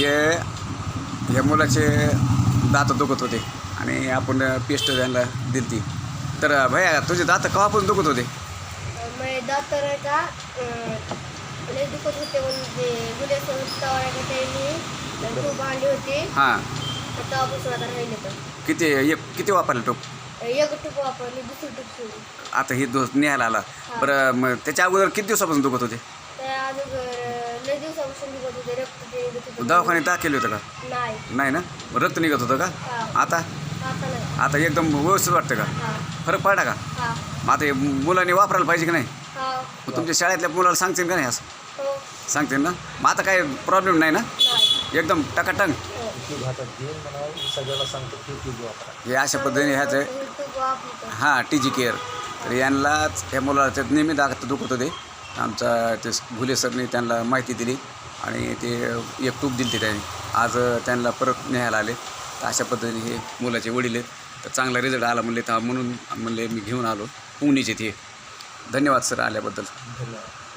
हे ह्या मुलाचे दात दुखत होते आणि आपण पेस्ट त्यांना दिली ती तर भैया तुझे दात केव्हापासून दुखत होते? दुखत म्हणजे हां. राहिले तर किती एक किती वापरलं टोप एक टूप वापरली दुसरी टूप आता ही दोस निघायला आला. बरं मग त्याच्या अगोदर किती दिवसापासून दुखत होते? अगोदर लय दिवसापासून दुखत होते रक्त ते दुखत होतं. दवाखान्यात दाखल होतं का नाही नाही ना रक्त निघत होतं का हा आता आता नाही आता एकदम व्यवस्थित वाटतं का हा फरक पडला का हा मग आता हे मुलांनी वापरायला पाहिजे की नाही हा मग तुमच्या शाळेतल्या मुलाला सांगतील का नाही असं हो सांगतील ना मग आता काही प्रॉब्लेम नाही ना नाही एकदम टकाटंग हो ती हातात घेऊन मला सगळ्याला सांगतो की ती वापरा हे अशा पद्धतीने ह्याचं वापरतो हां टी जी केअर तर यांनाच ह्या मुलाला ते नेहमी दाखत दुखत होते आमचा ते भुले सरने त्यांना माहिती दिली आणि ते एक टूप दिली त्यांनी. आज त्यांना परत न्यायला आले. तर अशा पद्धतीने हे मुलाचे वडील आहेत. तर चांगला रिझल्ट आला म्हणले तर म्हणून म्हणले मी घेऊन आलो. पुणेचे ते. धन्यवाद सर आल्याबद्दल. धन्यवाद.